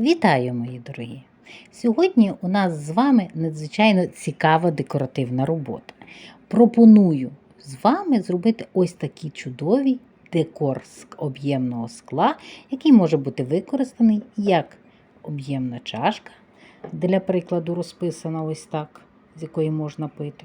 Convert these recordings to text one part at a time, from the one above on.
Вітаю, мої дорогі! Сьогодні у нас з вами надзвичайно цікава декоративна робота. Пропоную з вами зробити ось такий чудовий декор з об'ємного скла, який може бути використаний як об'ємна чашка, для прикладу, розписана ось так, з якої можна пити.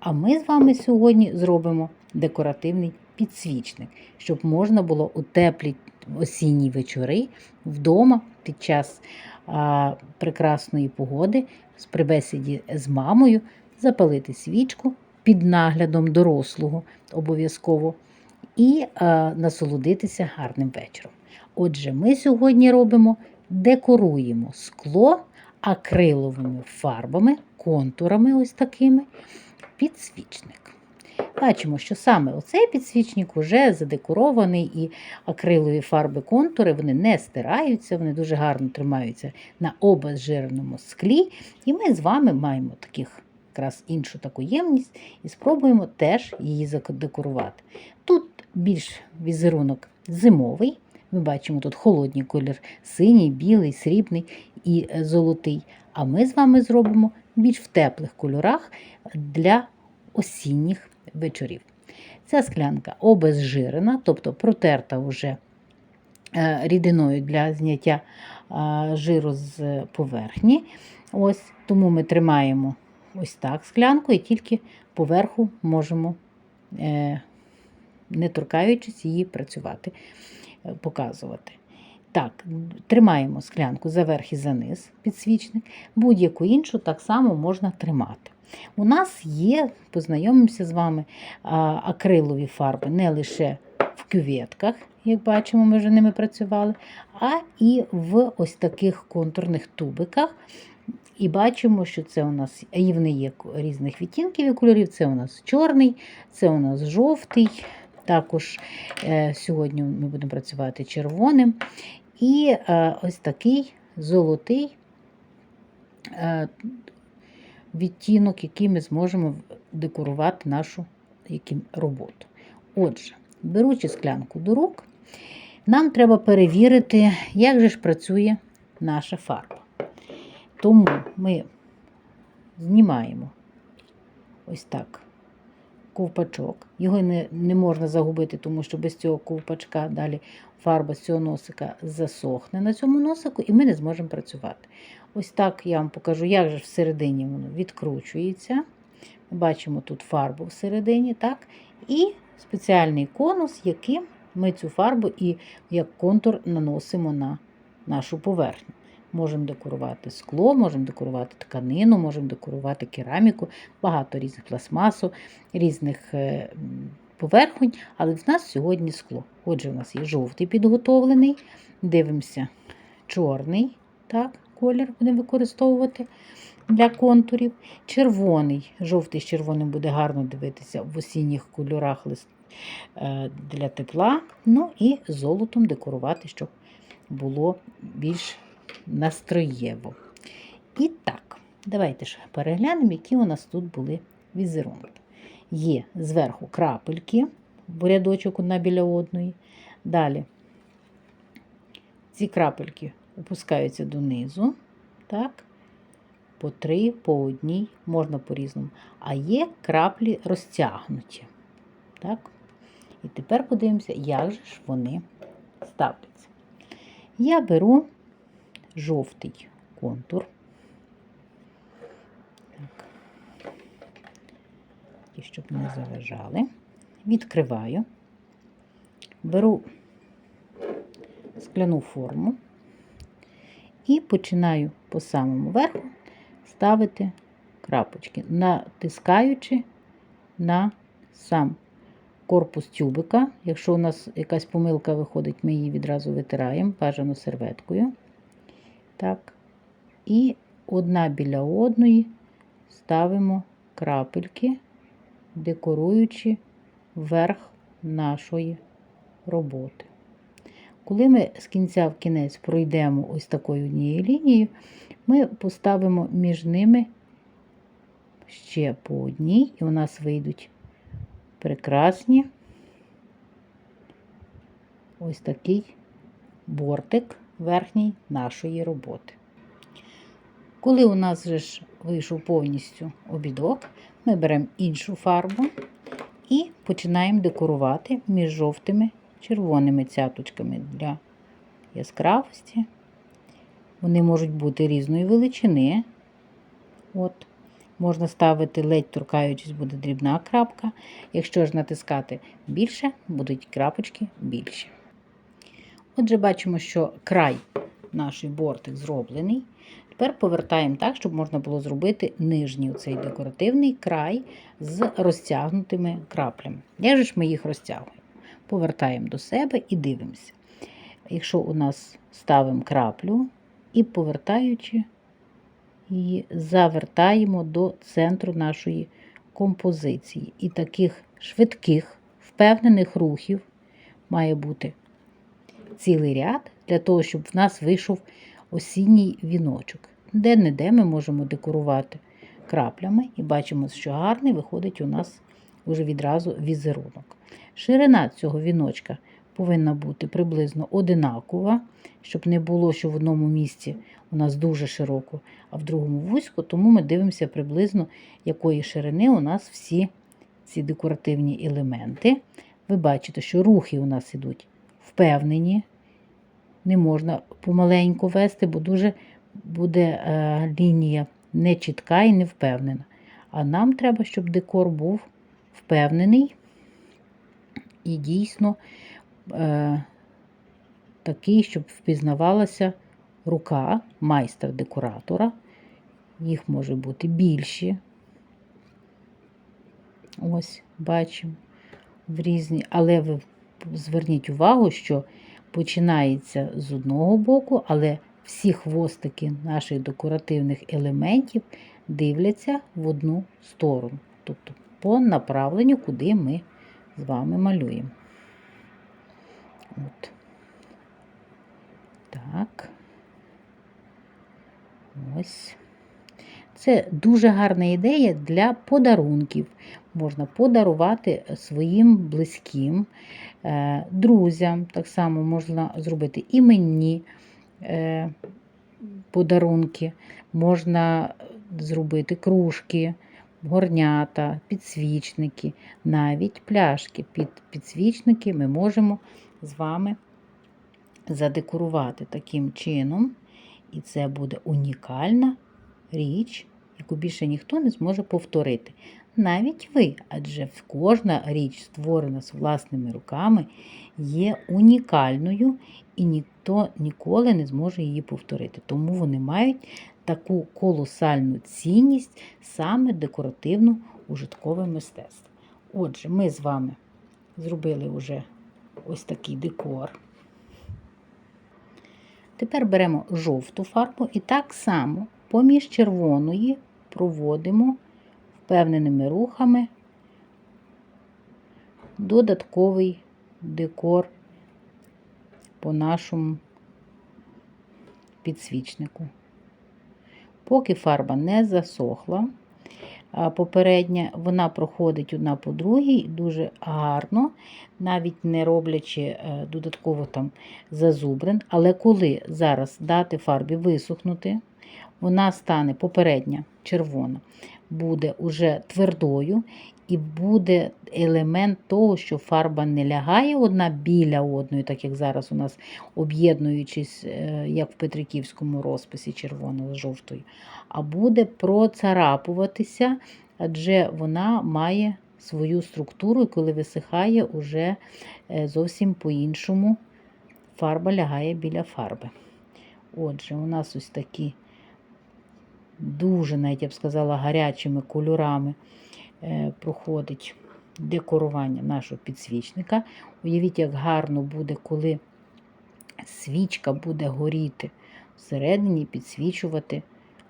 А ми з вами сьогодні зробимо декоративний підсвічник, щоб можна було у теплі осінні вечори вдома під час а, прекрасної погоди з прибесіді з мамою запалити свічку під наглядом дорослого обов'язково і а, насолодитися гарним вечором. Отже, ми сьогодні робимо, декоруємо скло акриловими фарбами, контурами ось такими, підсвічник. Бачимо, що саме оцей підсвічник вже задекорований і акрилові фарби контури вони не стираються, вони дуже гарно тримаються на обезжиреному склі. І ми з вами маємо таких якраз іншу таку ємність і спробуємо теж її задекорувати. Тут більш візерунок зимовий. Ми бачимо тут холодний колір синій, білий, срібний і е, золотий. А ми з вами зробимо більш в теплих кольорах для осінніх вечорів. Ця склянка обезжирена, тобто протерта вже е, рідиною для зняття жиру з поверхні. Ось, Тому ми тримаємо ось так склянку і тільки поверху можемо, е, не торкаючись її, працювати, е, показувати. Так, тримаємо склянку за верх і за низ, підсвічник, будь-яку іншу так само можна тримати. У нас є, познайомимося з вами, акрилові фарби не лише в кюветках, як бачимо, ми вже ними працювали, а і в ось таких контурних тубиках. І бачимо, що це у нас і вони є різних відтінків і кольорів. Це у нас чорний, це у нас жовтий. Також е, сьогодні ми будемо працювати червоним. І е, ось такий золотий е, відтінок, який ми зможемо декорувати нашу роботу. Отже, беручи склянку до рук, нам треба перевірити, як же ж працює наша фарба. Тому ми знімаємо ось так ковпачок. Його не не можна загубити, тому що без цього ковпачка далі фарба з цього носика засохне на цьому носику, і ми не зможемо працювати. Ось так я вам покажу, як же всередині воно відкручується. Ми бачимо тут фарбу всередині, так? і спеціальний конус, яким ми цю фарбу і як контур наносимо на нашу поверхню. Можемо декорувати скло, можемо декорувати тканину, можемо декорувати кераміку, багато різних пластмасу, різних е, поверхонь, але в нас сьогодні скло. Отже, у нас є жовтий підготовлений, дивимося, чорний так, колір будемо використовувати для контурів. Червоний, жовтий з червоним буде гарно дивитися в осінніх кольорах е, для тепла. Ну і золотом декорувати, щоб було більш настроєво. І так, давайте ж переглянемо, які у нас тут були візерунки. Є зверху крапельки, в рядочок одна біля одної. Далі ці крапельки опускаються донизу, так, по три, по одній, можна по-різному. А є краплі розтягнуті. Так? І тепер подивимося, як же ж вони ставляться. Я беру жовтий контур. Так. І щоб не заважали. Відкриваю, беру скляну форму і починаю по самому верху ставити крапочки, натискаючи на сам корпус тюбика. Якщо у нас якась помилка виходить, ми її відразу витираємо, бажано серветкою. Так. І одна біля одної ставимо крапельки, декоруючи верх нашої роботи. Коли ми з кінця в кінець пройдемо ось такою однією лінією, ми поставимо між ними ще по одній, і у нас вийдуть прекрасні ось такий бортик верхній нашої роботи. Коли у нас вже ж вийшов повністю обідок, ми беремо іншу фарбу і починаємо декорувати між жовтими червоними цяточками для яскравості. Вони можуть бути різної величини. От. Можна ставити ледь торкаючись, буде дрібна крапка. Якщо ж натискати більше, будуть крапочки більші. Отже, бачимо, що край нашої бортик зроблений. Тепер повертаємо так, щоб можна було зробити нижній цей декоративний край з розтягнутими краплями. Як же ж ми їх розтягуємо? Повертаємо до себе і дивимося. Якщо у нас ставимо краплю і повертаючи, її завертаємо до центру нашої композиції. І таких швидких, впевнених рухів має бути цілий ряд для того, щоб в нас вийшов осінній віночок. Де-не-де ми можемо декорувати краплями і бачимо, що гарний виходить у нас уже відразу візерунок. Ширина цього віночка повинна бути приблизно одинакова, щоб не було, що в одному місці у нас дуже широко, а в другому вузько, тому ми дивимося приблизно, якої ширини у нас всі ці декоративні елементи. Ви бачите, що рухи у нас ідуть впевнені, не можна помаленьку вести, бо дуже буде е, лінія не чітка і не впевнена. А нам треба, щоб декор був впевнений і дійсно е, такий, щоб впізнавалася рука майстра-декоратора. Їх може бути більші. Ось, бачимо в різні, але ви зверніть увагу, що починається з одного боку, але всі хвостики наших декоративних елементів дивляться в одну сторону, тобто по направленню, куди ми з вами малюємо. От. Так. Ось. Це дуже гарна ідея для подарунків. Можна подарувати своїм близьким, е, друзям. Так само можна зробити іменні е, подарунки, можна зробити кружки, горнята, підсвічники, навіть пляшки. Під підсвічники ми можемо з вами задекорувати таким чином. І це буде унікальна річ, яку більше ніхто не зможе повторити. Навіть ви, адже кожна річ, створена з власними руками, є унікальною, і ніхто ніколи не зможе її повторити. Тому вони мають таку колосальну цінність саме декоративно-ужиткове мистецтво. Отже, ми з вами зробили вже ось такий декор. Тепер беремо жовту фарбу і так само поміж червоної проводимо впевненими рухами додатковий декор по нашому підсвічнику. Поки фарба не засохла, попередня, вона проходить одна по другій дуже гарно, навіть не роблячи е, додатково там зазубрин. Але коли зараз дати фарбі висохнути, вона стане попередня червона, буде уже твердою, і буде елемент того, що фарба не лягає одна біля одної, так як зараз у нас об'єднуючись, е, як в Петриківському розписі червоного з жовтою, а буде процарапуватися, адже вона має свою структуру, і коли висихає, уже е, зовсім по-іншому фарба лягає біля фарби. Отже, у нас ось такі дуже, навіть я б сказала, гарячими кольорами е, проходить декорування нашого підсвічника. Уявіть, як гарно буде, коли свічка буде горіти всередині, підсвічувати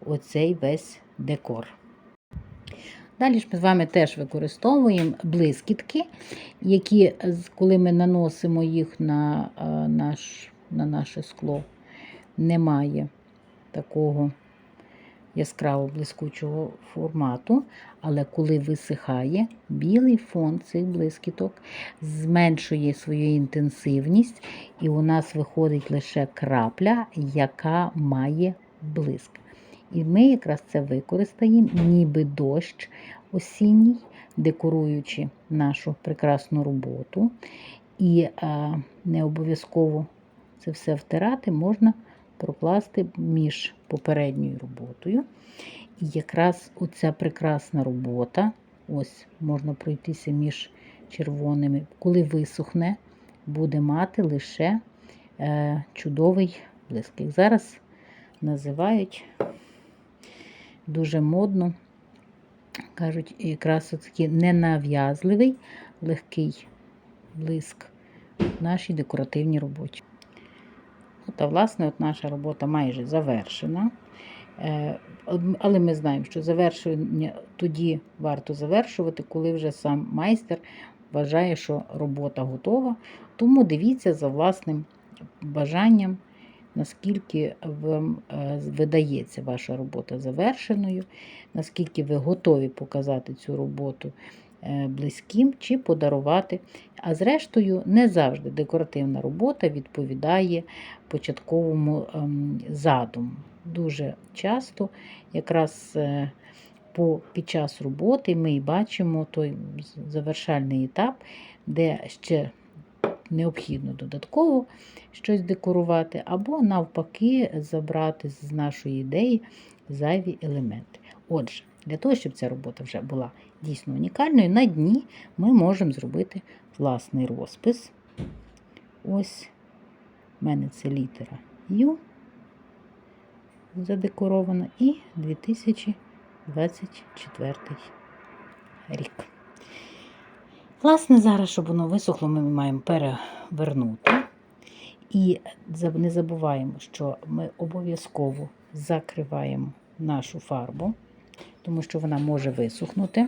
оцей весь декор. Далі ж ми з вами теж використовуємо блискітки, які, коли ми наносимо їх на, е, наш, на наше скло, немає такого яскраво блискучого формату, але коли висихає, білий фон цих блискіток зменшує свою інтенсивність, і у нас виходить лише крапля, яка має блиск. І ми якраз це використаємо, ніби дощ осінній, декоруючи нашу прекрасну роботу. І е, не обов'язково це все втирати, можна прокласти між попередньою роботою. І якраз оця прекрасна робота, ось можна пройтися між червоними, коли висохне, буде мати лише е, чудовий блиск. Зараз називають дуже модно, кажуть, якраз такий ненав'язливий, легкий блиск в нашій декоративній роботі. От, а власне, от наша робота майже завершена. Е, Але ми знаємо, що завершення тоді варто завершувати, коли вже сам майстер вважає, що робота готова. Тому дивіться за власним бажанням, наскільки вам е, видається ваша робота завершеною, наскільки ви готові показати цю роботу близьким чи подарувати. А зрештою, не завжди декоративна робота відповідає початковому ем, задуму. Дуже часто, якраз е, під час роботи, ми бачимо той завершальний етап, де ще необхідно додатково щось декорувати, або навпаки забрати з нашої ідеї зайві елементи. Отже, для того, щоб ця робота вже була дійсно унікальною, на дні ми можемо зробити власний розпис. Ось в мене це літера Ю задекорована і 2024 рік. Власне, зараз, щоб воно висохло, ми маємо перевернути. І не забуваємо, що ми обов'язково закриваємо нашу фарбу, тому що вона може висохнути.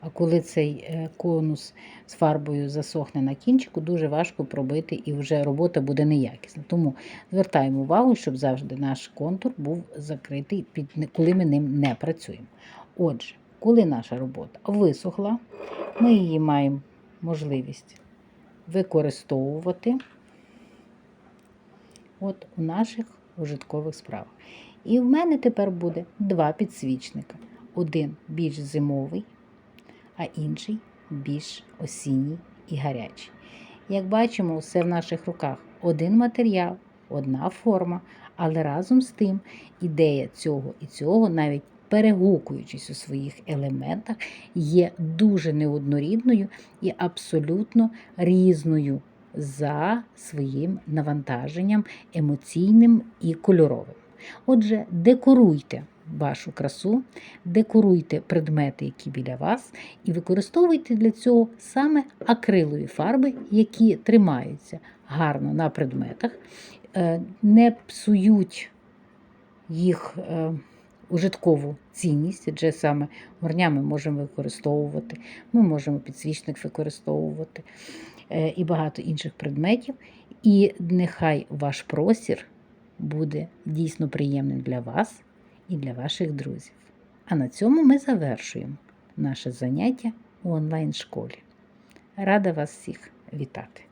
А коли цей е, конус з фарбою засохне на кінчику, дуже важко пробити і вже робота буде неякісна. Тому звертаємо увагу, щоб завжди наш контур був закритий, коли ми ним не працюємо. Отже, коли наша робота висохла, ми її маємо можливість використовувати от у наших ужиткових справах. І в мене тепер буде два підсвічника. Один більш зимовий, а інший більш осінній і гарячий. Як бачимо, все в наших руках один матеріал, одна форма, але разом з тим ідея цього і цього, навіть перегукуючись у своїх елементах, є дуже неоднорідною і абсолютно різною за своїм навантаженням емоційним і кольоровим. Отже, декоруйте вашу красу, декоруйте предмети, які біля вас, і використовуйте для цього саме акрилові фарби, які тримаються гарно на предметах, е, не псують їх е, ужиткову цінність, адже саме горня ми можемо використовувати, ми можемо підсвічник використовувати е, і багато інших предметів. І нехай ваш простір буде дійсно приємним для вас і для ваших друзів. А на цьому ми завершуємо наше заняття у онлайн-школі. Рада вас всіх вітати!